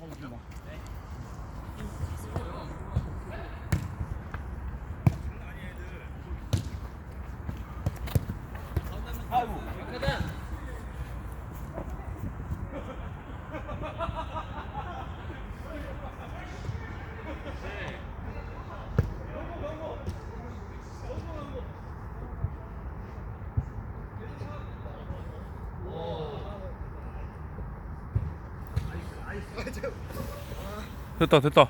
大事だ 됐다 됐다.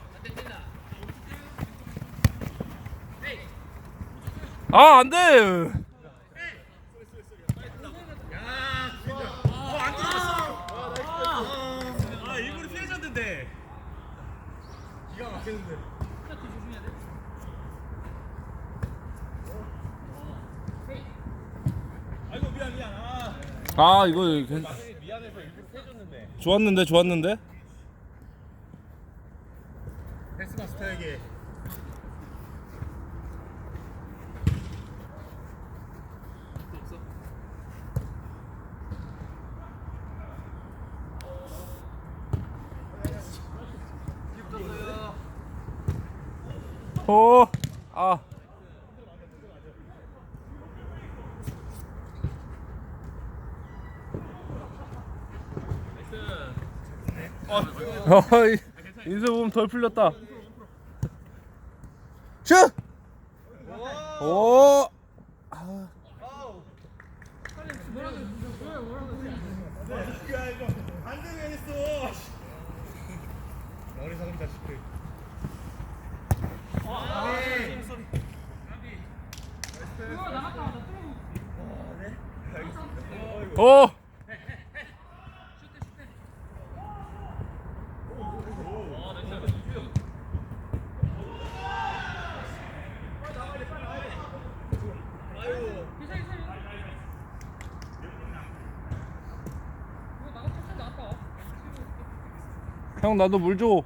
아 안돼! 아아아 이거 괜- 미안해서 일부러 피해줬는데 좋았는데 좋았는데 헬스마스터에게 어, 아. 어이, 인수 보면 덜 풀렸다. 슛! 오! 자식들 오! 형 나도 물 줘.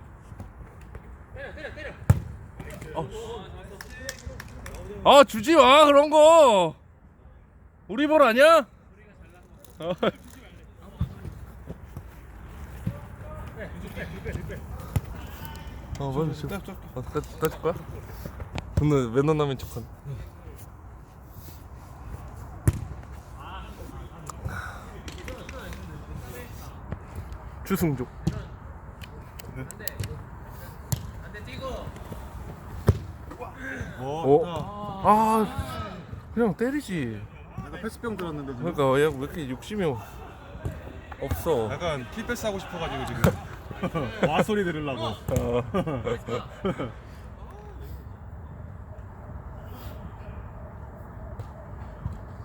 어. 아 주지 마 그런 거. 우리 볼 아니야? 어. 어, 빨리 줘. 어, 따, 따줄 거야? 근데 맨날 남인 척한. 주승조. 어? 아, 그냥 때리지. 내가 패스병 들었는데 지금 그러니까 얘왜 이렇게 욕심이 없어. 약간 킬패스 하고 싶어가지고 지금 와 소리 들으려고 어.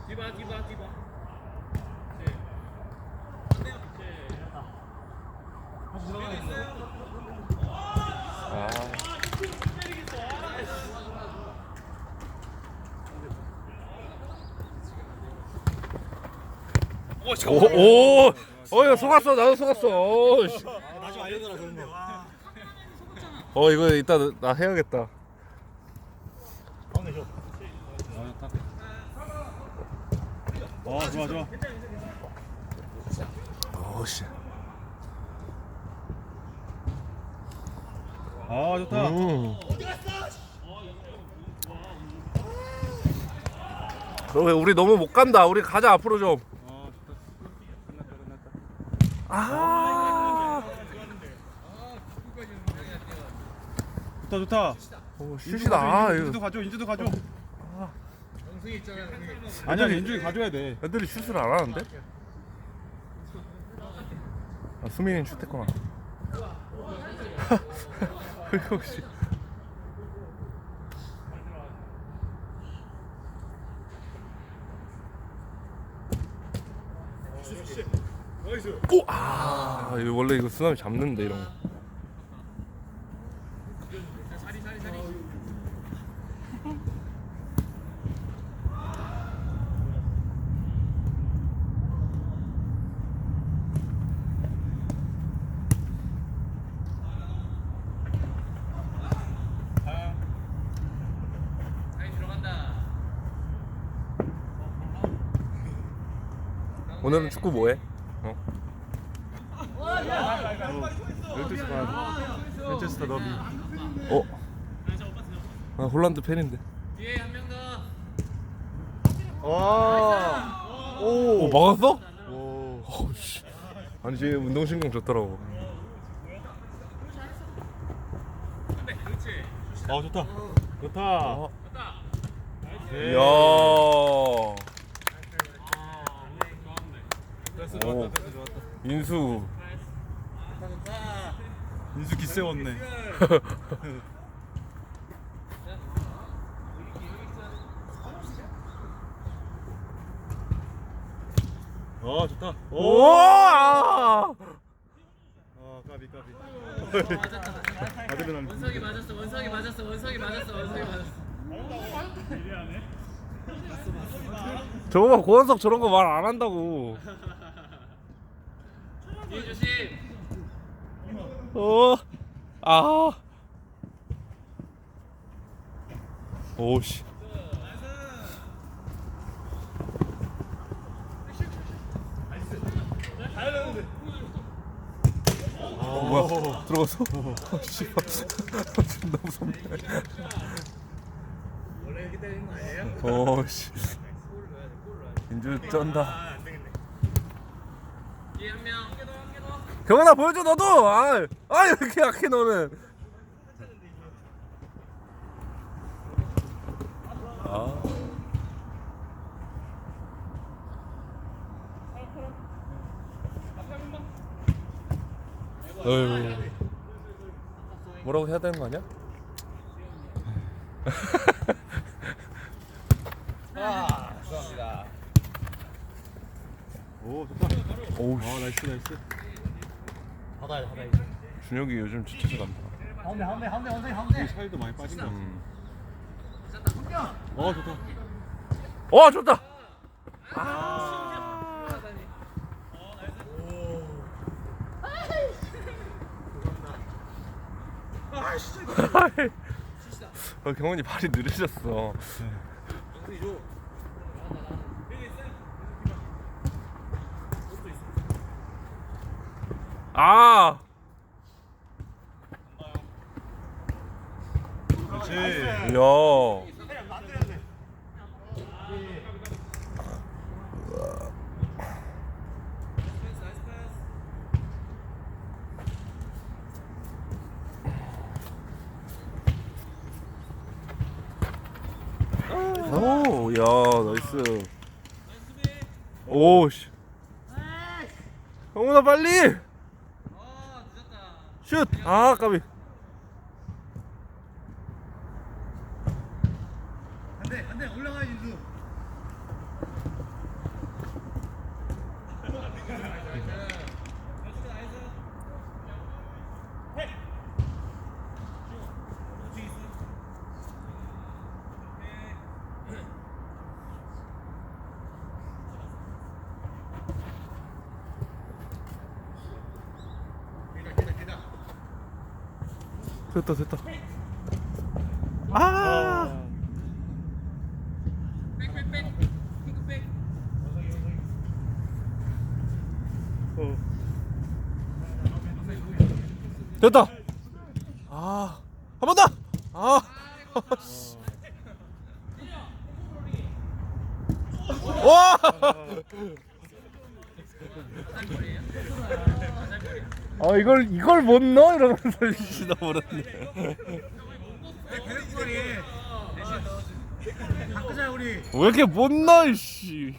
디바 디바 디바 아. 오, 오, 어, 야, 속았어, 나도 속았어. 어, 씨. 나중에 알려줘라 그런 거 어, 이거 이따 나 해야겠다. 가운데 줘어 좋아 좋아 어, 씨. 아 좋다 음. 그러게 우리 너무 못 간다. 우리 가자 앞으로 좀. 어 좋다 끝났다 끝났다 아. 좋다 좋다 어, 슛이다. 아, 인주도 이거. 가져 인주도 가져 아니야 인주이 가져야 돼 애들이 슛을 안 하는데? 아, 수민이는 슛했구나. 역시. 오! 아, 이거 원래 이거 쓰나미 잡는데 이런 거. 오늘은 축구 뭐해? 어? 12시 반 맨체스터 더비 어? 나 홀란드 팬인데. 와오 막았어? 오. 어우 씨. 아니 쟤 운동신경 좋더라고. 아 좋다 좋다 어. 네. 이야. 오. 좋았다 패스 좋았다 인수. 인수 기세웠네 아 좋다 오! 아! 아 까비 까비 아드레날린 원석이 맞았어 원석이 맞았어 원석이 맞았어 원석이 맞았어 저거 봐 고원석 저런 거 말 안 한다고. 조심 어. 아. 오씨. 어, 뭐야? 들어갔어? 어, 씨발. 존나 무섭네. 아니에요? 어, 씨. 인주 쩐다. 뒤에 한명 경원아 보여줘 너도. 아, 아 이렇게 약해 너는. 아. 어휴. 뭐라고 해야 되는 거 아니야? 오 좋다 오우 아 나이스 나이스 받아야 돼 받아야 준혁이 요즘 진짜 잘한다. 가운데 가운데 가운데 원석이 가운데. 살도 많이 빠진 것 같아. 음. 어 좋다. 와 좋다. 아, 경원이 발이 느려졌어. 아, 그렇지 야, 오, 야, 나이스. 오, 씨. 경훈아 빨리. 슛. 아, 까비. 됐다, 됐다. 아. 됐다. 아, 한 번 더. 아, 씨. 와. 아 이걸 이걸 못 넣어 이러면서 씨. 배럭거리 대신 바꾸자 우리 왜 이렇게 못 넣어 씨.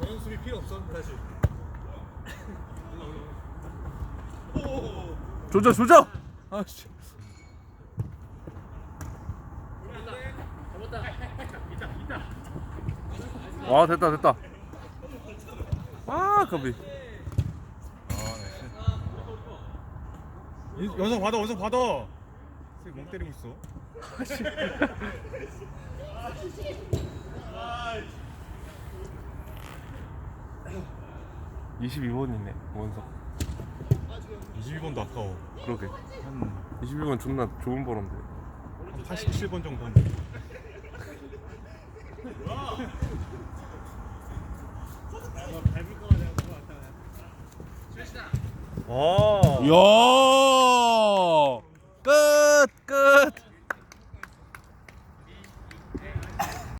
저런 수비 필요 없었는데 사실 조져 조져. 아 씨. 와 됐다 됐다. 아 까비. 인- 원성 받아 원성 받아 쟤멍 때리고 있어 22번이네 원석. 22번도 아까워 그러게. 한, 21번 존나 좋은 번호인데. 한 87번 정도 한데 아. 야.